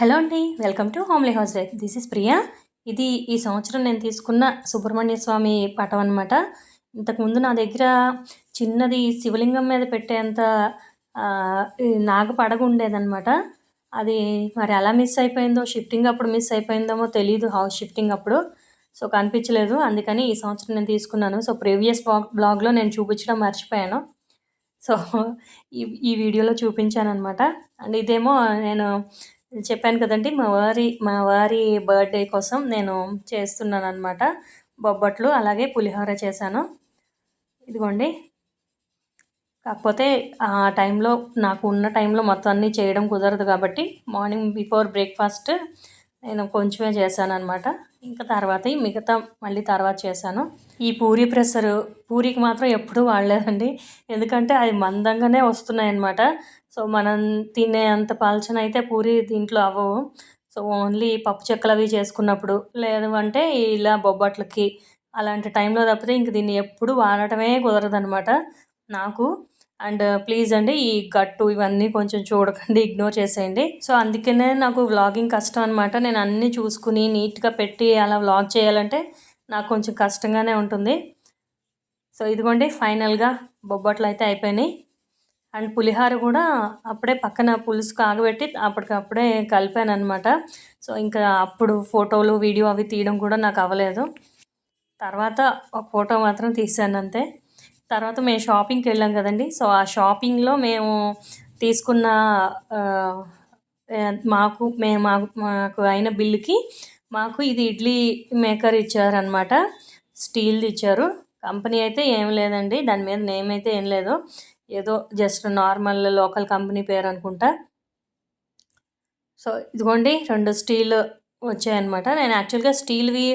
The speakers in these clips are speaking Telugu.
హలో అండి welcome to homely house life. This is Priya. ఇది ఈ సంవత్సరం నేను తీసుకున్న సుబ్రహ్మణ్య స్వామి పటం అనమాట ఇంతకుముందు నా దగ్గర చిన్నది శివలింగం మీద పెట్టేంత నాగ పడగ ఉండేదన్నమాట. అది మరి ఎలా మిస్ అయిపోయిందో షిఫ్టింగ్ అప్పుడు మిస్ అయిపోయిందేమో తెలియదు హౌస్ షిఫ్టింగ్ అప్పుడు. సో కనిపించలేదు. అందుకని ఈ సంవత్సరం నేను తీసుకున్నాను. సో ప్రీవియస్ బ్లాగ్ బ్లాగ్లో నేను చూపించడం మర్చిపోయాను. సో ఈ ఈ వీడియోలో చూపించాను అనమాట అండ్ ఇదేమో నేను చెప్పాను కదండి మా వారి మా వారి బర్త్డే కోసం నేను చేస్తున్నాను అనమాట బొబ్బట్లు అలాగే పులిహోర చేశాను. ఇదిగోండి. కాకపోతే ఆ టైంలో నాకు ఉన్న టైంలో మొత్తం అన్నీ చేయడం కుదరదు కాబట్టి మార్నింగ్ బిఫోర్ బ్రేక్ఫాస్ట్ నేను కొంచెమే చేశాను అనమాట ఇంకా తర్వాత మిగతా మళ్ళీ తర్వాత చేశాను. ఈ పూరి ప్రెషర్ పూరికి మాత్రం ఎప్పుడూ వాడలేదండి. ఎందుకంటే అది మందంగానే వస్తున్నాయి అనమాట సో మనం తినే అంత పాల్చన అయితే పూరి దీంట్లో అవ్వవు. సో ఓన్లీ పప్పు చెక్కలు అవి చేసుకున్నప్పుడు లేదు అంటే ఇలా బొబ్బట్లకి అలాంటి టైంలో తప్పితే ఇంక దీన్ని ఎప్పుడు వాడటమే కుదరదనమాట నాకు అండ్ ప్లీజ్ అండి ఈ గట్టు ఇవన్నీ కొంచెం చూడకండి ఇగ్నోర్ చేసేయండి. సో అందుకనే నాకు వ్లాగింగ్ కష్టం అనమాట నేను అన్నీ చూసుకుని నీట్గా పెట్టి అలా వ్లాగ్ చేయాలంటే నాకు కొంచెం కష్టంగానే ఉంటుంది. సో ఇదిగోండి ఫైనల్గా బొబ్బట్లు అయితే అయిపోయినాయి. అండ్ పులిహోర కూడా అప్పుడే పక్కన పులుసు కాగబెట్టి అప్పటికప్పుడే కలిపాను అనమాట సో ఇంకా అప్పుడు ఫోటోలు వీడియో అవి తీయడం కూడా నాకు అవ్వలేదు. తర్వాత ఒక ఫోటో మాత్రం తీసాను అంతే. తర్వాత మేము షాపింగ్కి వెళ్ళాం కదండి. సో ఆ షాపింగ్లో మేము తీసుకున్న మాకు మే మాకు మాకు అయిన బిల్లుకి మాకు ఇది ఇడ్లీ మేకర్ ఇచ్చారనమాట స్టీల్ది ఇచ్చారు. కంపెనీ అయితే ఏం లేదండి. దాని మీద నేమ్ అయితే ఏం లేదు. ఏదో జస్ట్ నార్మల్ లోకల్ కంపెనీ పేరు అనుకుంటా. సో ఇదిగోండి రెండు స్టీల్ వచ్చాయన్నమాట. నేను యాక్చువల్గా స్టీల్వి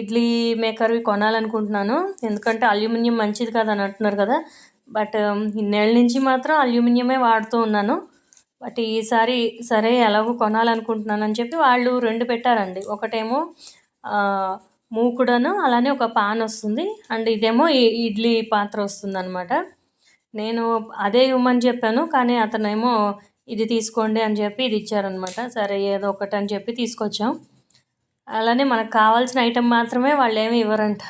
ఇడ్లీ మేకర్వి కొనాలనుకుంటున్నాను. ఎందుకంటే అల్యూమినియం మంచిది కదా అని అంటున్నారు కదా. బట్ ఇన్నేళ్ళ నుంచి మాత్రం అల్యూమినియమే వాడుతూ ఉన్నాను. బట్ ఈసారి సరే ఎలాగో కొనాలనుకుంటున్నాను అని చెప్పి వాళ్ళు రెండు పెట్టారండి. ఒకటేమో మూకుడను అలానే ఒక పాన్ వస్తుంది. అండ్ ఇదేమో ఇడ్లీ పాత్ర వస్తుంది అనమాట నేను అదే ఇవ్వమని చెప్పాను. కానీ అతనేమో ఇది తీసుకోండి అని చెప్పి ఇది ఇచ్చారనమాట సరే ఏదో ఒకటి అని చెప్పి తీసుకొచ్చాం. అలానే మనకు కావాల్సిన ఐటెం మాత్రమే వాళ్ళు ఏమి ఇవ్వరంట.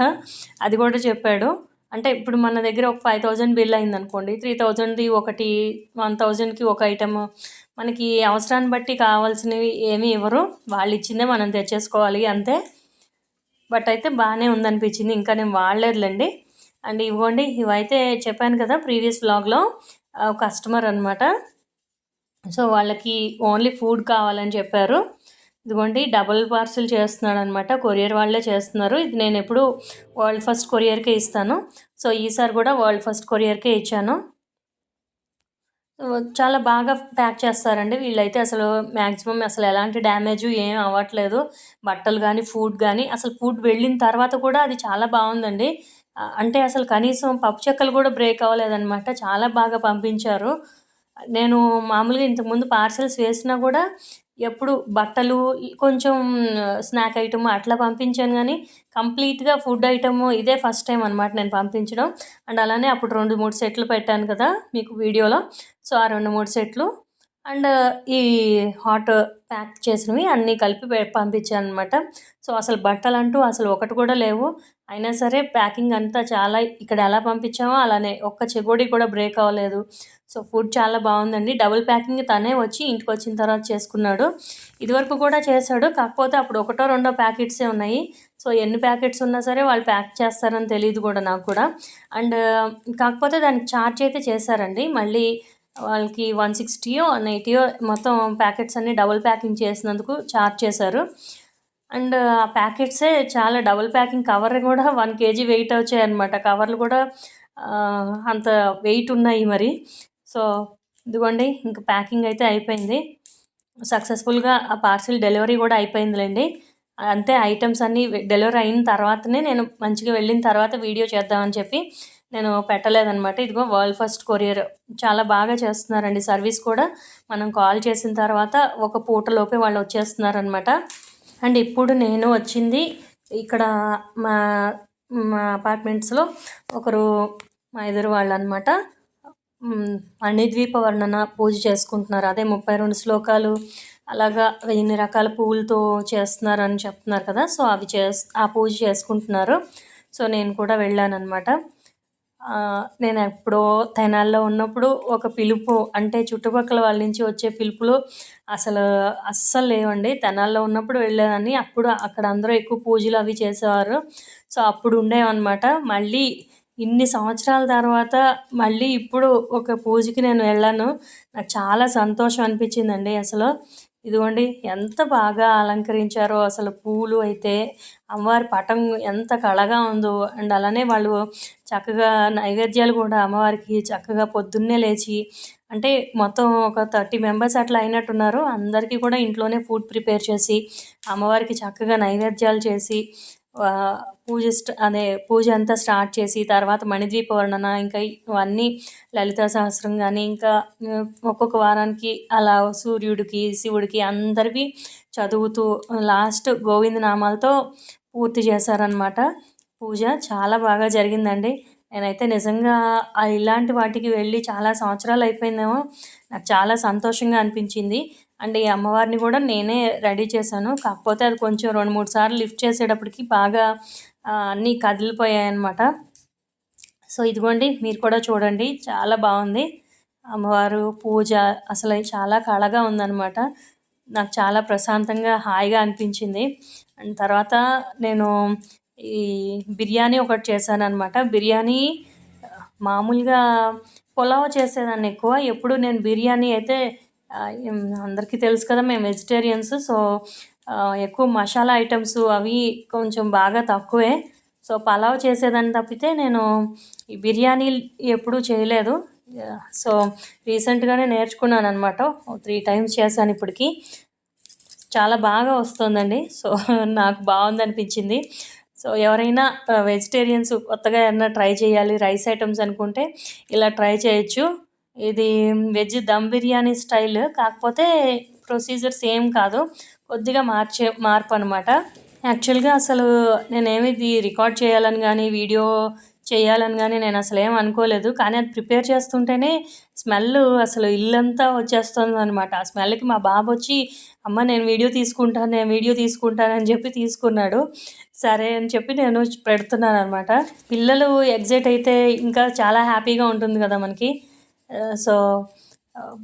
అది కూడా చెప్పాడు. అంటే ఇప్పుడు మన దగ్గర ఒక ఫైవ్ థౌజండ్ బిల్ అయింది అనుకోండి త్రీ థౌజండ్ది ఒకటి వన్ థౌజండ్కి ఒక ఐటమ్. మనకి అవసరాన్ని బట్టి కావాల్సినవి ఏమీ ఇవ్వరు. వాళ్ళు ఇచ్చిందే మనం తెచ్చేసుకోవాలి అంతే. బట్ అయితే బాగానే ఉందనిపించింది. ఇంకా నేను వాడలేదులేండి. అండ్ ఇవ్వండి ఇవైతే చెప్పాను కదా ప్రీవియస్ వ్లాగ్లో కస్టమర్ అనమాట సో వాళ్ళకి ఓన్లీ ఫుడ్ కావాలని చెప్పారు. ఇదిగోండి డబుల్ పార్సిల్ చేస్తున్నాడు అనమాట కొరియర్ వాళ్ళే చేస్తున్నారు. ఇది నేను ఎప్పుడు వరల్డ్ ఫస్ట్ కొరియర్కే ఇస్తాను. సో ఈసారి కూడా వరల్డ్ ఫస్ట్ కొరియర్కే ఇచ్చాను. చాలా బాగా ప్యాక్ చేస్తారండి. వీళ్ళైతే అసలు మ్యాక్సిమం అసలు ఎలాంటి డ్యామేజ్ ఏం అవ్వట్లేదు. బట్టలు కానీ ఫుడ్ కానీ అసలు ఫుడ్ వెళ్ళిన తర్వాత కూడా అది చాలా బాగుందండి. అంటే అసలు కనీసం పప్పు చెక్కలు కూడా బ్రేక్ అవ్వలేదన్నమాట చాలా బాగా పంపించారు. నేను మామూలుగా ఇంతకుముందు పార్సల్స్ వేసినా కూడా ఎప్పుడు బట్టలు కొంచెం స్నాక్ ఐటమ్ అట్లా పంపించాను కానీ కంప్లీట్గా ఫుడ్ ఐటమ్ ఇదే ఫస్ట్ టైం అనమాట నేను పంపించడం. అండ్ అలానే అప్పుడు రెండు మూడు సెట్లు పెట్టాను కదా మీకు వీడియోలో. సో ఆ రెండు మూడు సెట్లు అండ్ ఈ హాట్ ప్యాక్ చేసినవి అన్నీ కలిపి పంపించాను అనమాట సో అసలు బట్టలు అంటూ అసలు ఒకటి కూడా లేవు. అయినా సరే ప్యాకింగ్ అంతా చాలా ఇక్కడ ఎలా పంపించామో అలానే ఒక్క చెగోడి కూడా బ్రేక్ అవ్వలేదు. సో ఫుడ్ చాలా బాగుందండి. డబుల్ ప్యాకింగ్ తనే వచ్చి ఇంటికి వచ్చిన తర్వాత చేసుకున్నాడు. ఇదివరకు కూడా చేశాడు. కాకపోతే అప్పుడు ఒకటో రెండో ప్యాకెట్సే ఉన్నాయి. సో ఎన్ని ప్యాకెట్స్ ఉన్నా సరే వాళ్ళు ప్యాక్ చేస్తారని తెలియదు కూడా నాకు కూడా. అండ్ కాకపోతే దానికి ఛార్జ్ అయితే చేశారండి. మళ్ళీ వాళ్ళకి వన్ సిక్స్టీయో వన్ ఎయిటీయో మొత్తం ప్యాకెట్స్ అన్ని డబుల్ ప్యాకింగ్ చేసినందుకు ఛార్జ్ చేశారు. అండ్ ఆ ప్యాకెట్సే చాలా డబుల్ ప్యాకింగ్ కవర్ కూడా వన్ కేజీ వెయిట్ వచ్చాయి అనమాట కవర్లు కూడా అంత వెయిట్ ఉన్నాయి మరి. సో ఇదిగోండి ఇంకా ప్యాకింగ్ అయితే అయిపోయింది. సక్సెస్ఫుల్గా ఆ పార్సిల్ డెలివరీ కూడా అయిపోయిందిలేండి. అంతే ఐటమ్స్ అన్నీ డెలివరీ అయిన తర్వాతనే నేను మంచిగా వెళ్ళిన తర్వాత వీడియో చేద్దామని చెప్పి నేను పెట్టలేదనమాట ఇదిగో వరల్డ్ ఫస్ట్ కొరియర్. చాలా బాగా చేస్తున్నారండి సర్వీస్ కూడా. మనం కాల్ చేసిన తర్వాత ఒక పూటలోపే వాళ్ళు వచ్చేస్తున్నారనమాట అండ్ ఇప్పుడు నేను వచ్చింది ఇక్కడ మా మా అపార్ట్మెంట్స్లో ఒకరు మా ఎదురు వాళ్ళు అనమాట మ్, అణిద్వీప వర్ణన పూజ చేసుకుంటున్నారు. అదే ముప్పై రెండు శ్లోకాలు అలాగా ఎన్ని రకాల పువ్వులతో చేస్తున్నారని చెప్తున్నారు కదా. సో అవి చేస్ ఆ పూజ చేసుకుంటున్నారు. సో నేను కూడా వెళ్ళానన్నమాట. అనమాట నేను ఎప్పుడో తెనాల్లో ఉన్నప్పుడు ఒక పిలుపు అంటే చుట్టుపక్కల వాళ్ళ నుంచి వచ్చే పిలుపులు అసలు అస్సలు లేవండి. తెనాల్లో ఉన్నప్పుడు వెళ్ళేదాన్ని. అప్పుడు అక్కడ అందరూ ఎక్కువ పూజలు అవి చేసేవారు. సో అప్పుడు ఉండేవన్నమాట. మళ్ళీ ఇన్ని సంవత్సరాల తర్వాత మళ్ళీ ఇప్పుడు ఒక పూజకి నేను వెళ్ళాను. నాకు చాలా సంతోషం అనిపించిందండి అసలు. ఇదిగోండి ఎంత బాగా అలంకరించారో అసలు పూలు అయితే. అమ్మవారి పటం ఎంత కళగా ఉందో. అండ్ అలానే వాళ్ళు చక్కగా నైవేద్యాలు కూడా అమ్మవారికి చక్కగా పొద్దున్నే లేచి అంటే మొత్తం ఒక థర్టీ మెంబర్స్ అట్లా అయినట్టున్నారు. అందరికీ కూడా ఇంట్లోనే ఫుడ్ ప్రిపేర్ చేసి అమ్మవారికి చక్కగా నైవేద్యాలు చేసి పూజ అదే పూజ అంతా స్టార్ట్ చేసి తర్వాత మణిద్వీప వర్ణన ఇంకా ఇవన్నీ లలితా సహస్రం కానీ ఇంకా ఒక్కొక్క వారానికి అలా సూర్యుడికి శివుడికి అందరివి చదువుతూ లాస్ట్ గోవింద నామాలతో పూర్తి చేశారనమాట పూజ చాలా బాగా జరిగిందండి. నేనైతే నిజంగా ఇలాంటి వాటికి వెళ్ళి చాలా సంవత్సరాలు అయిపోయిందేమో నాకు చాలా సంతోషంగా అనిపించింది. అండ్ ఈ అమ్మవారిని కూడా నేనే రెడీ చేశాను. కాకపోతే అది కొంచెం రెండు మూడు సార్లు లిఫ్ట్ చేసేటప్పటికి బాగా అన్నీ కదిలిపోయాయన్నమాట. సో ఇదిగోండి మీరు కూడా చూడండి. చాలా బాగుంది. అమ్మవారు పూజ అసలు చాలా కళగా ఉందన్నమాట. నాకు చాలా ప్రశాంతంగా హాయిగా అనిపించింది. అండ్ తర్వాత నేను ఈ బిర్యానీ ఒకటి చేశాను అనమాట బిర్యానీ మామూలుగా పులావ్ చేసేదాన్ని ఎక్కువ. ఎప్పుడు నేను బిర్యానీ అయితే అందరికీ తెలుసు కదా మేము వెజిటేరియన్స్ సో ఎక్కువ మసాలా ఐటమ్స్ అవి కొంచెం బాగా తక్కువే. సో పలావ్ చేసేదాన్ని తప్పితే నేను ఈ బిర్యానీ ఎప్పుడూ చేయలేదు. సో రీసెంట్గానే నేర్చుకున్నాను అనమాట త్రీ టైమ్స్ చేశాను ఇప్పటికి. చాలా బాగా వస్తుందండి. సో నాకు బాగుంది అనిపించింది సో ఎవరైనా వెజిటేరియన్స్ కొత్తగా ఏమన్నా ట్రై చేయాలి రైస్ ఐటమ్స్ అనుకుంటే ఇలా ట్రై చేయొచ్చు. ఇది వెజ్ దమ్ బిర్యానీ స్టైల్ కాకపోతే ప్రొసీజర్ సేమ్ కాదు. కొద్దిగా మార్చే మార్పు అనమాట యాక్చువల్గా అసలు నేనేమి ఇది రికార్డ్ చేయాలని కానీ వీడియో చేయాలని కానీ నేను అసలు ఏం అనుకోలేదు. కానీ అది ప్రిపేర్ చేస్తుంటేనే స్మెల్ అసలు ఇల్లంతా వచ్చేస్తుంది అనమాట ఆ స్మెల్కి మా బాబు వచ్చి అమ్మ నేను వీడియో తీసుకుంటాను నేను వీడియో తీసుకుంటాను అని చెప్పి తీసుకున్నాడు. సరే అని చెప్పి నేను పెడుతున్నాను అనమాట పిల్లలు ఎగ్జైట్ అయితే ఇంకా చాలా హ్యాపీగా ఉంటుంది కదా మనకి. సో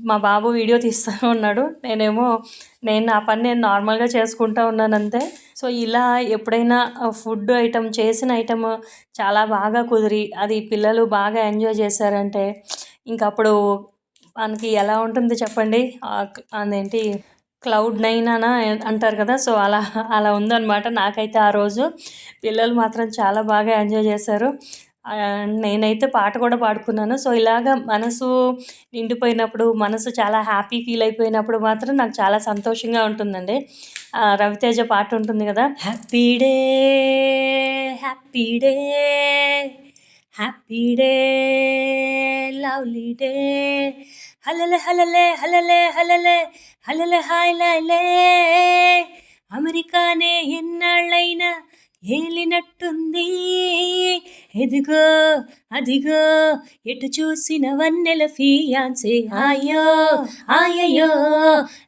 మా బాబు వీడియో తీస్తూ ఉన్నాడు నేనేమో నేను నా పని నేను నార్మల్గా చేసుకుంటూ ఉన్నానంతే. సో ఇలా ఎప్పుడైనా ఫుడ్ ఐటమ్ చేసిన ఐటమ్ చాలా బాగా కుదిరి అది పిల్లలు బాగా ఎంజాయ్ చేశారంటే ఇంక అప్పుడు మనకి ఎలా ఉంటుంది చెప్పండి? అదేంటి క్లౌడ్ నైన్ అన అంటారు కదా సో అలా అలా ఉందన్నమాట నాకైతే ఆ రోజు. పిల్లలు మాత్రం చాలా బాగా ఎంజాయ్ చేశారు. నేనైతే పాట కూడా పాడుకున్నాను. సో ఇలాగ మనసు నిండిపోయినప్పుడు మనసు చాలా హ్యాపీ ఫీల్ అయిపోయినప్పుడు మాత్రం నాకు చాలా సంతోషంగా ఉంటుందండి. రవితేజ పాట ఉంటుంది కదా? Happy day happy day happy day lovely day. హలలే హలలే హలలే హలలే హలలే హాయ్ లలే. అమెరికానే ఎన్నాళ్ళైనా ఏలినట్టుంది ఎదుగో అదిగో ఎటు చూసిన వన్నెల ఫియాన్సే? ఆయో ఆయయో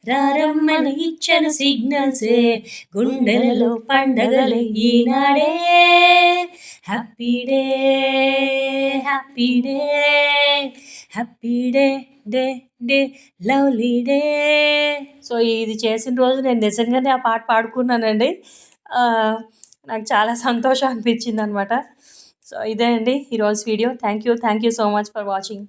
రారమ్మన ఇచ్చిన సిగ్నల్సే. గుండెలలో పండగలు ఈనాడే. Happy day happy day happy day day day lovely day. So ఇది చేసిన రోజు నేను నిజంగానే ఆ పాట పాడుకున్నానండి. నాకు చాలా సంతోషం అనిపించింది అనమాట సో ఇదే అండి ఈరోజు video. Thank you thank you so much for watching